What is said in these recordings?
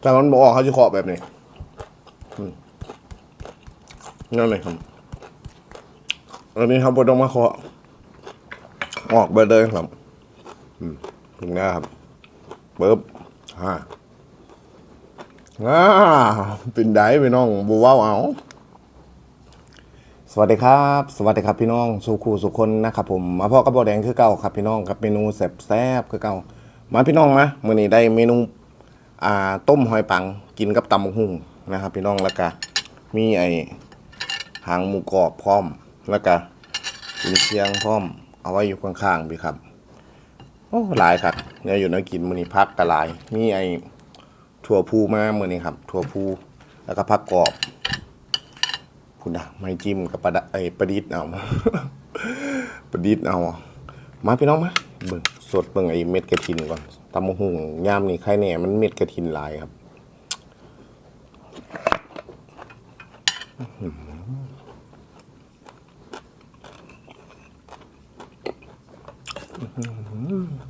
แต่มันบอกเขาจะเคาะแบบนี้นั่นเลยครับอันนี้ครับบต้องมาเคาะออกไปเลยครับถึงนะครับปึ๊บฮ่าอ่าเป็นไดพี่น้องบูว้าวเอาสวัสดีครับ สวัสดีครับพี่น้องสุขูสุคนนะครับผมมาพ่อกับบอแดงคือเก่าครับพี่น้องกับเมนูแซ่บๆคือเก่ามาพี่น้องนะมื้อนี้ได้เมนู อ่าต้มหอยปังกินกับตำหุ่งนะครับ พี่น้องแล้วก็มีไอหางหมูกรอบพร้อมแล้วก็มีเชียงพร้อม เอาไว้อยู่ข้างๆพี่ครับโอ้หลายครับเนี่ยอยู่นากินมือนี้พักกะหลาย มีไอถั่วพูมามือนี้ครับ ถั่วพูแล้วก็ผักกรอบคุณอะไม่จิ้มกับประดไอประดิษฐ์เอาประดิษฐ์เอามาพี่น้องมาเบิ่งสดเบิ่งไอเม็ดกระถินก่อน ตำมะหุ่งยามนี่ไข่แหน่มันเม็ดกระถินลายครับห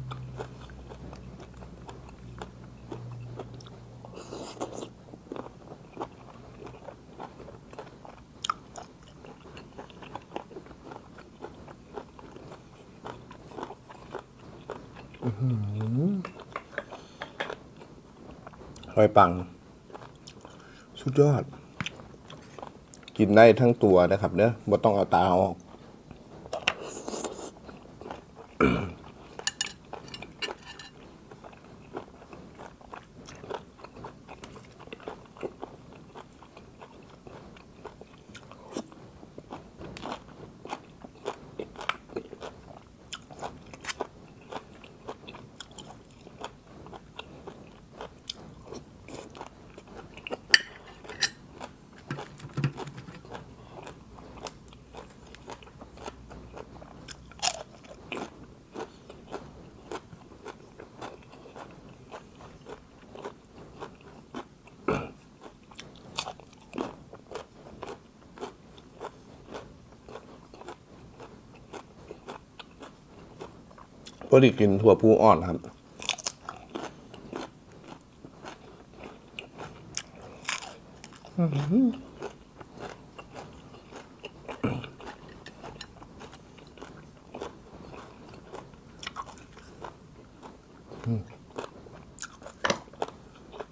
อยปัง สุดยอด กินได้ทั้งตัวนะครับเนอะบ่ต้องเอาตาออก พอดีกินถั่วพูอ่อนครับ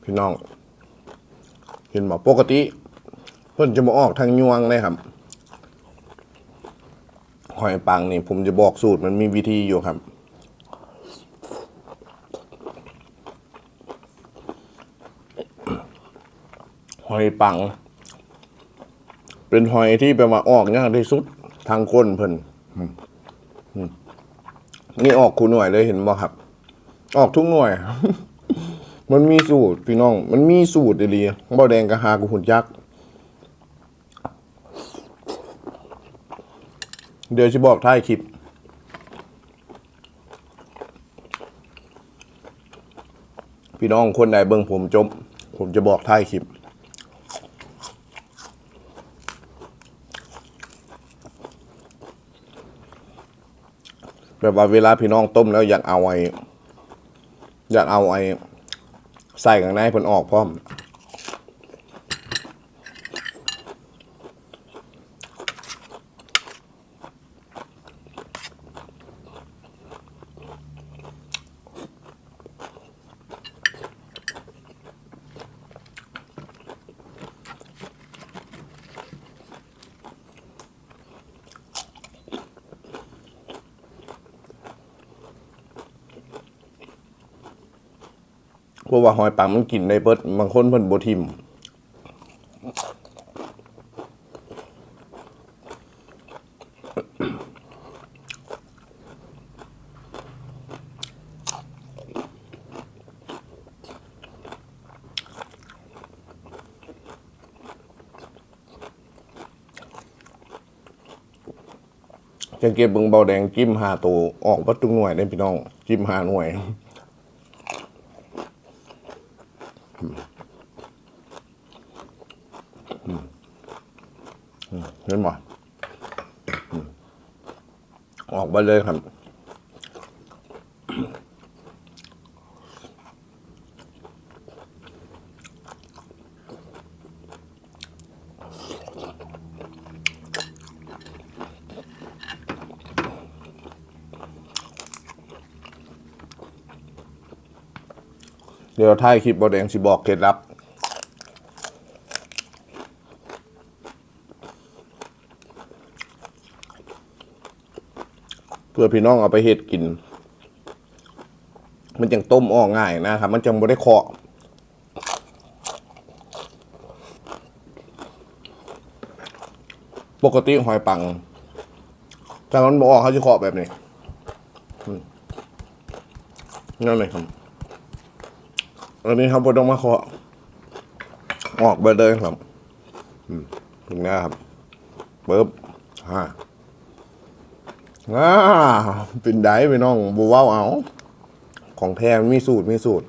พี่น้องเห็นบอปกติ เพิ่นจะมาออกทางยวงเลยครับหอยปังนี่ผมจะบอกสูตรมันมีวิธีอยู่ครับ อยปัง เป็นหอยที่แปลว่าออกยากที่สุดทางก้นเพิ่นนี่ออกคูหน่วยเลยเห็นบ่ครับ ออกทุกหน่วย มันมีสูตรพี่น้อง มันมีสูตรดีๆบ่แดงกะหากูหุ่นยักษ์เดี๋ยวจะบอกท้ายคลิป พี่น้องคนใดเบิ่งผมจบ ผมจะบอกท้ายคลิป แบบว่าเวลาพี่น้องต้มแล้วอยากเอาไอ้อยากเอาไอ้ใส่ข้างในให้เพิ่นออกพร้อม ราะว่าหอยปังมันกินได้เบิดบางคนเพิ่นบ่ทิมจะเก็บเบิงเบาแดงจิ้มหาตัวออกวัตถุหน่วยได้พี่น้อง จิ้มหาหน่วย เห็หมออกมาเลยครับเดี๋ยวถ่ายคลิปบอดเองสิบอกเคล็ดลับ พื่อพี่น้องเอาไปเฮ็ดกิน มันจังต้มอ้อง่ายนะครับ มันจังบ่ได้เคาะปกติหอยปังถ้ามันบ่ออกเขาจะเคาะแบบนี้นั่นเลยครับ อันนี้ครับบ่ต้องมาเคาะออกไปเลยครับถึงนะครับเบิบฮ่า อ่าเป็นได้ไปน้องบูว้าวเอา ของแท้มันมีสูตรมีสูตร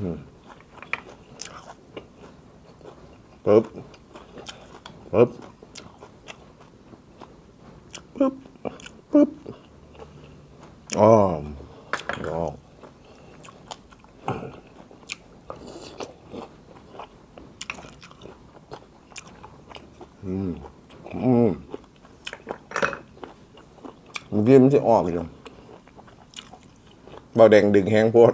ปึ๊บปึ๊บปึ๊บปึ๊บอ๋ออ๋ออืมอืมเมื่อกี้มันจะออกอยู่เบาแดงดึงแห้งโพด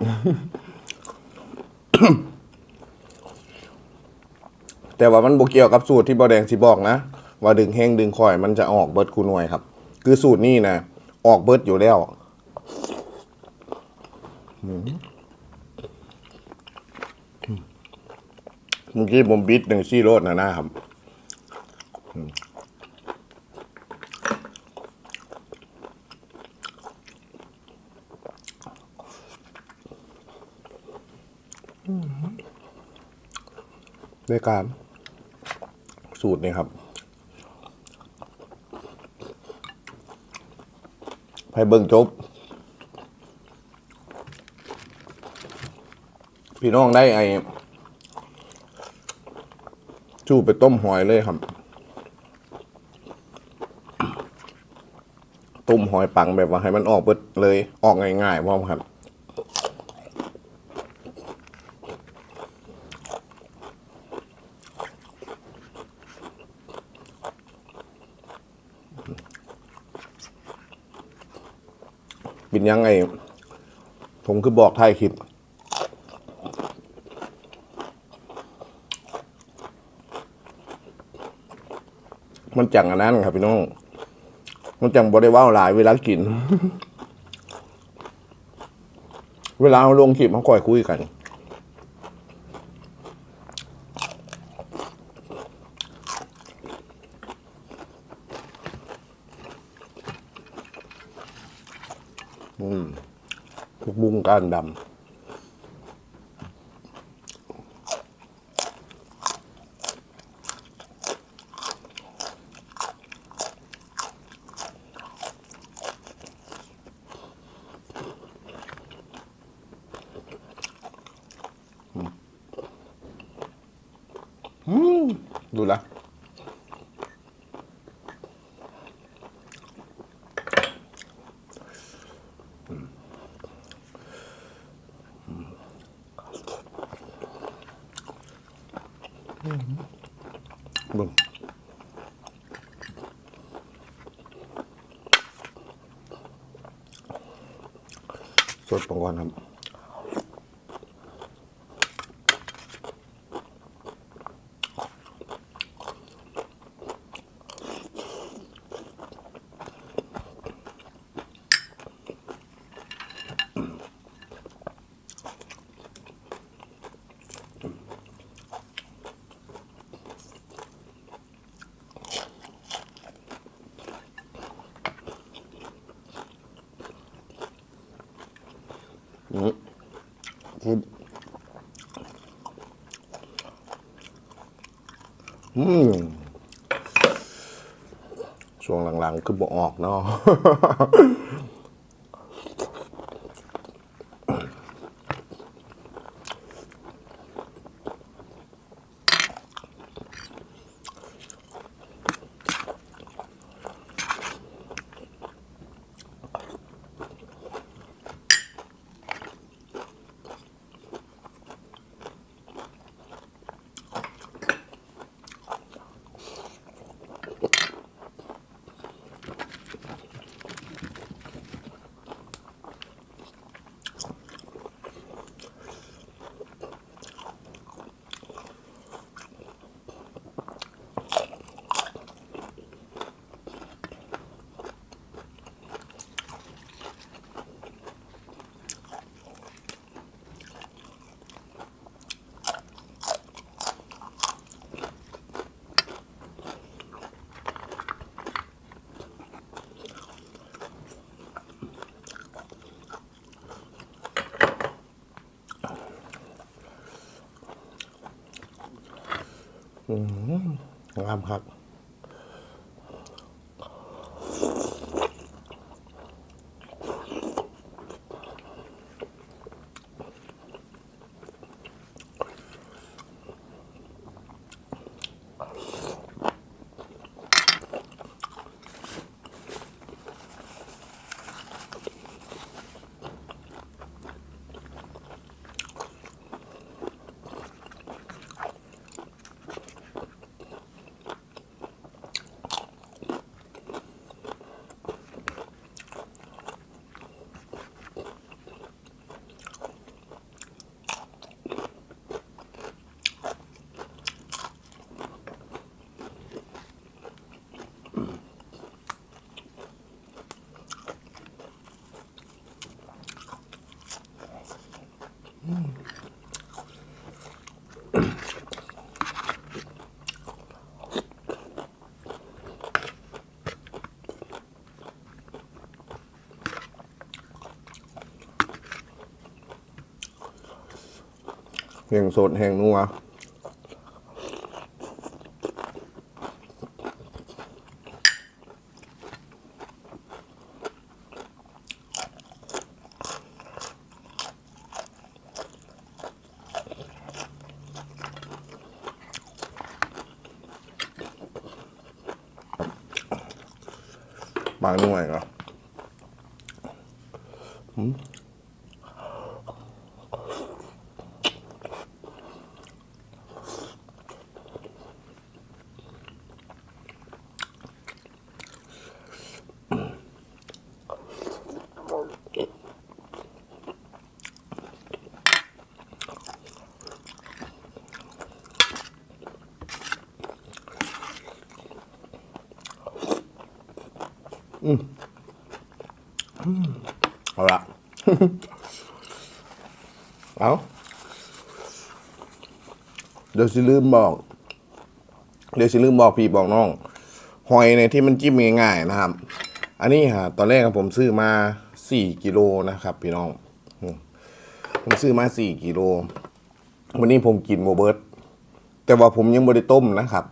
แต่ว่ามันบเกี่ยวกับสูตรที่บอแดงสิบอกนะ ว่าดึงแห้งดึงคอยมันจะออกเบิร์ดคูหน่วยครับ คือสูตรนี้นะออกเบิร์ดอยู่แล้วเมื่อกี้ผมบิดหนึ่งซี่โรดนะนะครับ ด้วยการสูตรนี่ครับให้เบิ่งจบ พี่น้องได้ไอ้ชูไปต้มหอยเลยครับ ต้มหอยปังแบบว่าให้มันออกเบิดเลยออกง่ายๆพร้อมครับินยังไง ผมคือบอกไทายคลิปมันจังอันนั้นครับพี่น้อง มันจังบริว้าหลายเวลากิน เวลาลงคลิปมันค่อยคุยกัน อืมพวกบุ้งก้านดำ อืมดูละ เบึ้งสดประวันครับ อืมที่อืม ช่วงหลังๆ คือบอกออกเนาะ งามครับ แห่งสดแห่งนัวบางหน่วยเหรอ เอาเดี๋ยวสิลืมบอก เดี๋ยวสิลืมบอกพี่บอกน้องหอยในที่มันจิ้มง่ายๆนะครับ อันนี้ฮะตอนแรกผมซื้อมาสี่กิโลนะครับ พี่น้อง ผมซื้อมาสี่กิโล วันนี้ผมกินโมเบิร์ตแต่ว่าผมยังไม่ได้ต้มนะครับ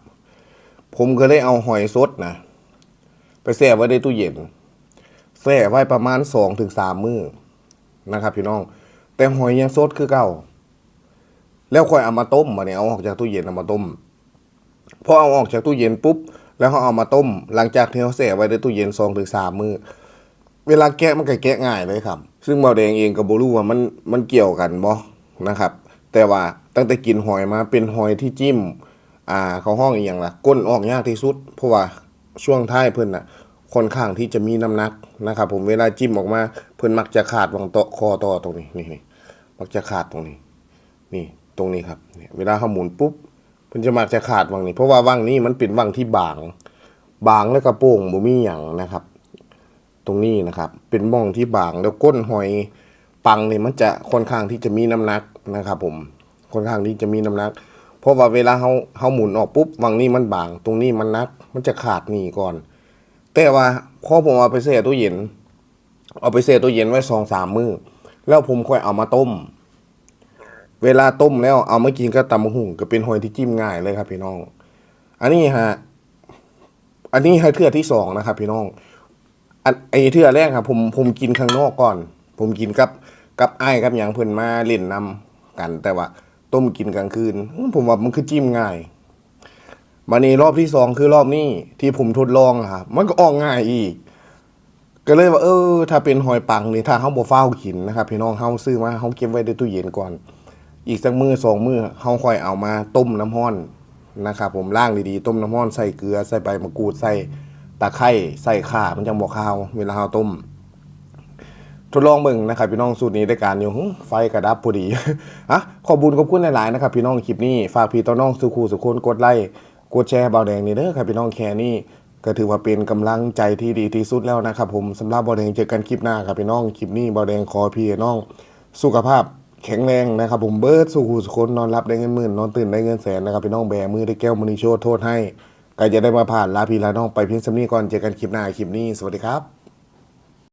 ผมก็เลยเอาหอยสดนะไปแช่ไว้ในตู้เย็นแช่ไว้ประมาณสองถึงสามมื้อ นะครับ พี่น้อง แต่หอยยังสดคือเก่า แล้วค่อยเอามาต้มมาเนี่ยเอาออกจากตู้เย็นเอามาต้มพอเอาออกจากตู้เย็นปุ๊บ แล้วเขาเอามาต้ม หลังจากที่เขาแช่ไว้ในตู้เย็นสองถึงสามมื้อเวลาแกะมันก็แกะง่ายเลยครับ ซึ่งเบาแดงเองก็บ่รู้ว่ามันมันเกี่ยวกันบ่นะครับ แต่ว่าตั้งแต่กินหอยมาเป็นหอยที่จิ้ม อ่าเขาห้องอีหยังละก้นออกยากที่สุด เพราะว่าช่วงท้ายเพิ่อนน่ะค่อนข้างที่จะมีน้ำหนักนะครับ ผมเวลาจิ้มออกมา เพิ่นมักจะขาดวังโตคอต่อตรงนี้นี่ๆมักจะขาดตรงนี้ นี่ตรงนี้ครับเนี่ยเวลาเขาหมุนปุ๊บเพิ่นจะมักจะขาดวังนี้เพราะว่าวังนี้มันเป็นวังที่บาง บางแล้วก็โป่งบ่มีหยังนะครับ ตรงนี้นะครับ เป็นม่องที่บางแล้วก้นหอยปังเนี่ยมันจะค่อนข้างที่จะมีน้ำหนักนะครับ ผมค่อนข้างที่จะมีน้ำหนัก เพราะว่าเวลาเขาเขาหมุนออกปุ๊บวังนี้มันบาง ตรงนี้มันนัก มันจะขาดนี่ก่อน แต่ว่าพอผมเอาไปแช่ตู้เย็น เอาไปแช่ตู้เย็นไว้สองสามมื้อแล้วผมค่อยเอามาต้ม เวลาต้มแล้วเอามากินก็ตำมะหุ่งก็เป็นหอยที่จิ้มง่ายเลยครับ พี่น้อง อันนี้ฮะอันนี้ให้เทือที่สองนะครับ พี่น้องอันไอเทือแรกครับ ผมผมกินข้างนอกก่อน ผมกินกับกับไอ้ายกับหยังเพิ่นมาเล่นนำกัน แต่ว่า ต้มกินกลางคืน ผมว่ามันคือจิ้มง่ายมานี่รอบที่สองคือรอบนี้ที่ผมทดลองครับมันก็ออกง่ายอีก ก็เลยว่าเออ ถ้าเป็นหอยปังนี่ถ้าเฮาบ่ฟ้าวกินนะครับพี่น้องเฮาซื้อมาเฮาเก็บไว้ในตู้เย็นก่อน อีกสักมือสองมือเฮาค่อยเอามาต้มน้ำร้อนนะครับผมล้างดีๆต้มน้ำร้อนใส่เกลือใส่ใบมะกรูดใส่ตะไคร้ใส่ข่ามันจังบ่คาว เวลาเฮาต้ม ทดลองเบิ่งนะครับพี่น้องสูตรนี้ได้การอยู่ไฟกระดับพอดีอะขอบุญขอบคุณหลายๆนะครับพี่น้องคลิปนี้ฝากพี่ต้อน้องสุขูสุคนกดไลค์กดแชร์เบาแดงนี่เด้อครับพี่น้องแค่นี้ ก็ถือว่าเป็นกำลังใจที่ดีที่สุดแล้วนะครับผมสำหรับบอแดงเจอกันคลิปหน้าครับพี่น้องคลิปนี้บอแดงขอพี่น้องสุขภาพแข็งแรงนะครับผมเบิร์ดสุขูสุคนนอนรับได้เงินหมื่นนอนตื่นได้เงินแสนนะครับพี่น้องแบมือได้แก้วมณีโชตโทษให้ก็จะได้มาผ่านลาพี่ลาน้องไปเพียงสำนีก่อนเจอกันคลิปหน้าคลิปนี้สวัสดีครับ